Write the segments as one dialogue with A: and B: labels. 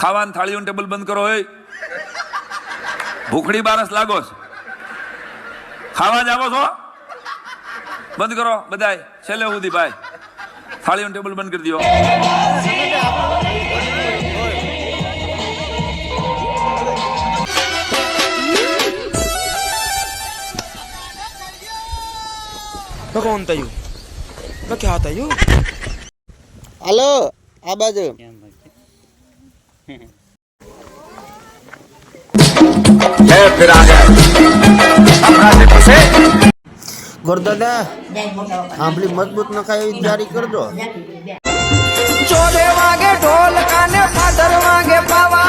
A: ખાવાનું થાળીઓનું ટેબલ બંધ કરો હોય ભૂખડી બારસ લાગો છો. ખાવા જ આવો છો? બંધ કરો બધાય. છેલ્લે સુધી ભાઈ. થાળીઓનું ટેબલ બંધ કરી દો
B: તો કોણ થયું? ક્યાં થયું?
C: હાલો આ બાજુ. ગોરદાદા આંબલી મજબૂત નખાય એવી તૈયારી કરજો.
D: ચોરે વાગે ઢોલ કાને ફાધર વાગે પાવા.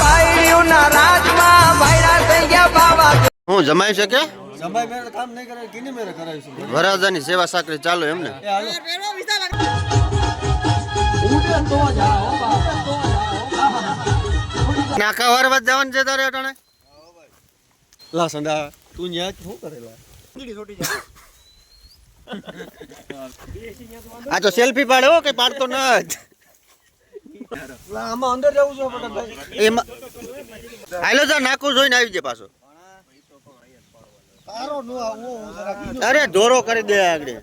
D: ભાઈઓના રાજમાં ભાઈરા થઈ ગયા બાવા
C: હું જમાઈ શકે
E: જમાઈ મેરે કામ નહીં કરે કિની મેરે કરાવીશું
C: વરાજાની સેવા સાકરી ચાલુ એમને.
E: એ હાલો.
C: નાકા વારવા જવાનું છે તારે અટાણે?
E: લા સંડા તું ન્યા શું કરેલા?
C: આ તો સેલ્ફી પાડે હો કે પાડતો ન જ.
E: લા આમાં અંદર જવું છે
C: એમાં હાલો જા નાકું જોઈને આવી જાય પાછો. અરે ધોરો કરી દે આગળ.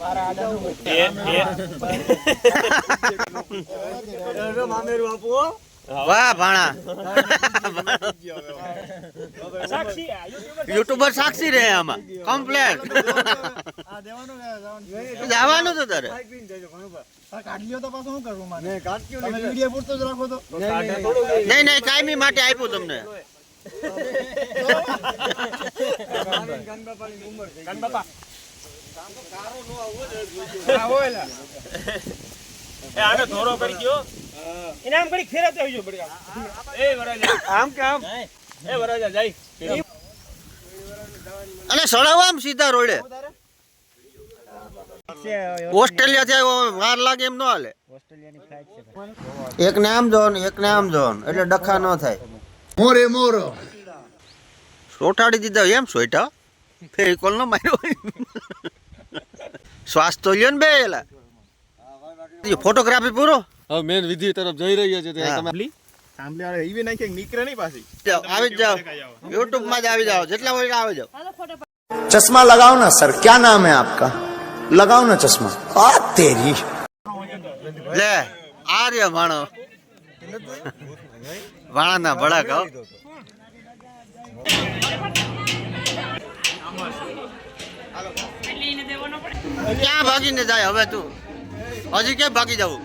E: હો.
C: વાહ ભાણા યુટ્યુબર સાક્ષી રહે આમાં કમ્પ્લેટ જવાનું તો તારે
E: નહીં
C: નહીં નહીં કાયમી માટે આપ્યું તમને
B: આને થોડો કરી દો ઇનામ કરી ફેરત આવજો બઢિયા એ વરાજા. આમ કે આમ? એ વરાજા જાય.
C: અને આમ સીધા રોડે. ઓસ્ટ્રેલિયા થી આવ્યો વાર લાગે એમ ન હાલે. એક ને આમ જો એક ને આમ જો એટલે ડખા ન થાય. મોરે મોરો. સોટાડી દીધા એમ સોઈટા ફેવિકોલ નો માર્યો શ્વાસ તો લ્યો ને બે એલા. ये फोटोग्राफी
E: पूरो? हाँ मेन विधि तरफ़ जई रही
C: है।
E: जे
C: तमे सांभली सांभली अरे ई भी नहीं के निकरे नहीं पासी जाओ। जाओ। YouTube માં જ આવી જાઓ જેટલા હોય આવી
F: चश्मा लगाओ ना सर क्या नाम है आपका? लगाओ ना चश्मा। आ तेरी।
C: ले आ रिया भाणो वाणा ना बड़ा गाओ क्या भागी ने जाए हवे तू? હજી ક્યાં ભાગી જવું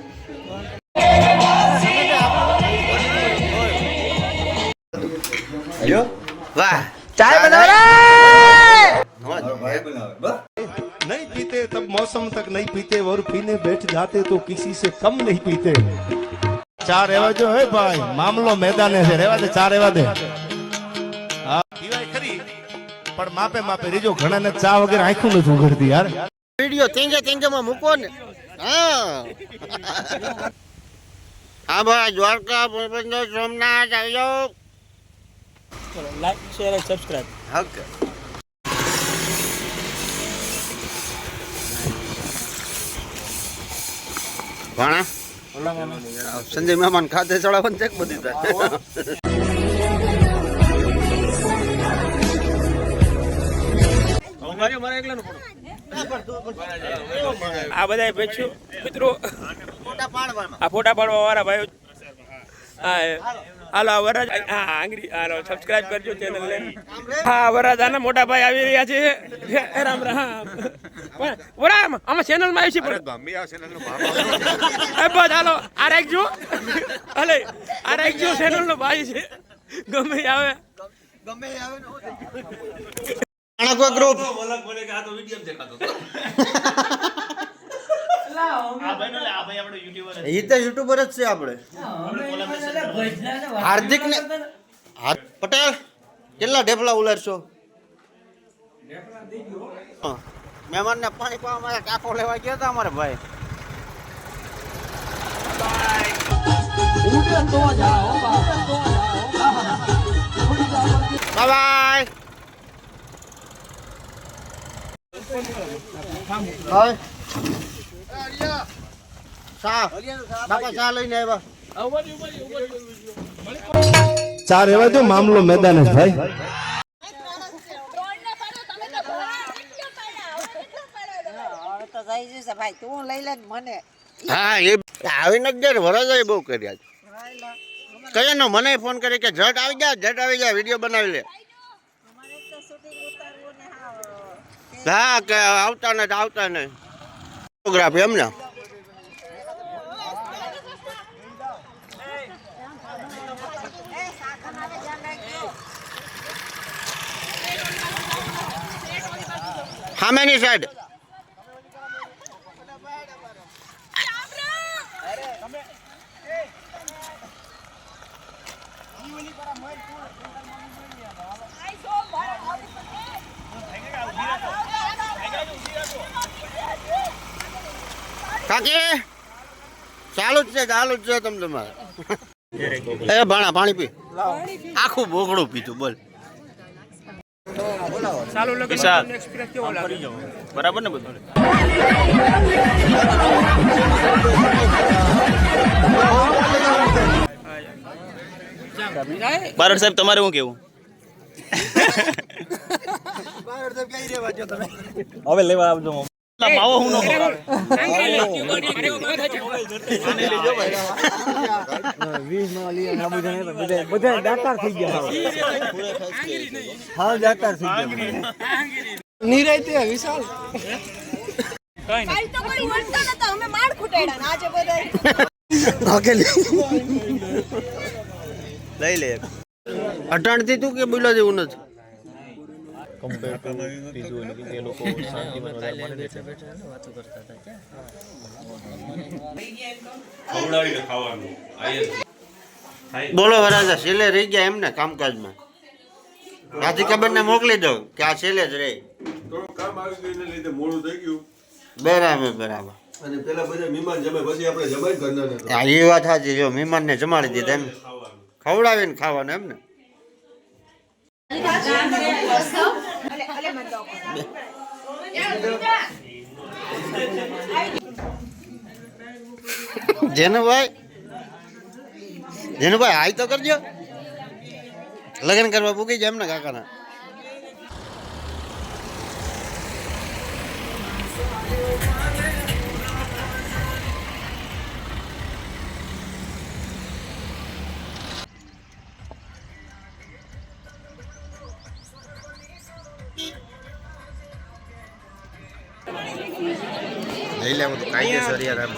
C: વાહ
D: ચાય બનાવે
G: नहीं पीते तब मौसम तक नहीं पीते और पीने बैठ जाते तो किसी से कम नहीं पीते ચાર એવા જો હે ભાઈ મામલો મેદાને છે રેવા દે ચાર એવા દે હા પીવાય ખરી પણ માપે માપે રીજો ઘણાને ચા વગર આંખું નથી ઉઘડતી યાર
C: વિડીયો તેંગે તેંગે માં મૂકો ને હા. ભાઈ દ્વારકા પોરબંદર સોમનાથ આવજો.
B: લાઈક શેર અને સબસ્ક્રાઇબ
C: ઓકે. ભાણા? સંજય મહેમાન ખાતે ચડાવવાનું છે કે બધી થાય.
B: આ બધા બેચ્યું મિત્રો આ ફોટા પાડવા વાળા ભાઈઓ. હા હાલો આ હા આંગળી હાલો સબસ્ક્રાઇબ કરજો ચેનલ ને. હા વરરાજાના મોટા ભાઈ આવી રહ્યા છે. રામ રામ પણ વરામ અમે ચેનલમાં આવી છે પણ એ બસ હાલો આ રાખજો. અલે આ રાખજો ચેનલ નો ભાઈ છે. ગમે ઈ આવે.
C: આણકો ગ્રુપ. એ તો યુટ્યુબર જ છે આપણે. હાર્દિક ને પટેલ કેટલા ઢેફલા ઉલારશો? મહેમાન ને પાણી પાવા મારે કાકો લેવા ગયા હતા અમારે ભાઈ. બાય બાય ચા બાપા ચા લઈને આવ્યા
G: ચાર એવા જો મામલો મેદાન જ ભાઈ
H: ત્રણને પાડો તમે તો ઘણા કેટલો પાડ્યા હવે કેટલો પાડ્યો
D: હવે તો થઈ જશે ભાઈ. તું લઈ લે ને મને.
C: હા એ આવીને જ જાય વરસાદ બહુ કર્યા કયાનો? મને ફોન કરી કે જટ આવી જા જટ આવી જા વીડિયો બનાવી લે
D: અમારે તો શૂટિંગ ઉતારવું ને હાવ
C: હા કે આવતા ને આવતા ને. ફોટોગ્રાફી એમને સામેની સાઈડ. કાકી ચાલુ જ છે ચાલુ જ છે તમ તમારે. એ ભાણા પાણી પી. આખું બોકડું પીધું બોલ.
B: બરાબર ને બધું? બારડ સાહેબ તમારે શું કેવું? હવે લેવા આવજો. માવો હું.
I: બધા દાતાર થઈ ગયા હા દાતાર થઈ ગયા નિરાયતે વિશાલ
H: કાલ
C: જેવું કોઈ બોલો વરાજા છેલ્લે રહી ગયા એમને કામકાજમાં. રાધિકાબેન ને મોકલી દઉં કે આ છેલ્લે જ રહે.
E: કામ આવી ગયું એને લીધે મોડું થઈ ગયું.
C: બરાબર બરાબર.
E: અને પેલા બધા મહેમાન જમે પછી આપણે જમાઈ ઘરના
C: હા એ વાત સાચી જો મહેમાનને જમાડી દીધા એમ. ખવડાવીને ખાવાનું. એમ ને જેનુભાઈ? જેનુભાઈ હાય તો કરજો. લગ્ન કરવા પૂકી જાય એમ ને કાકાના. લઈ લેવું તો કાયદેસર યાર
B: આમ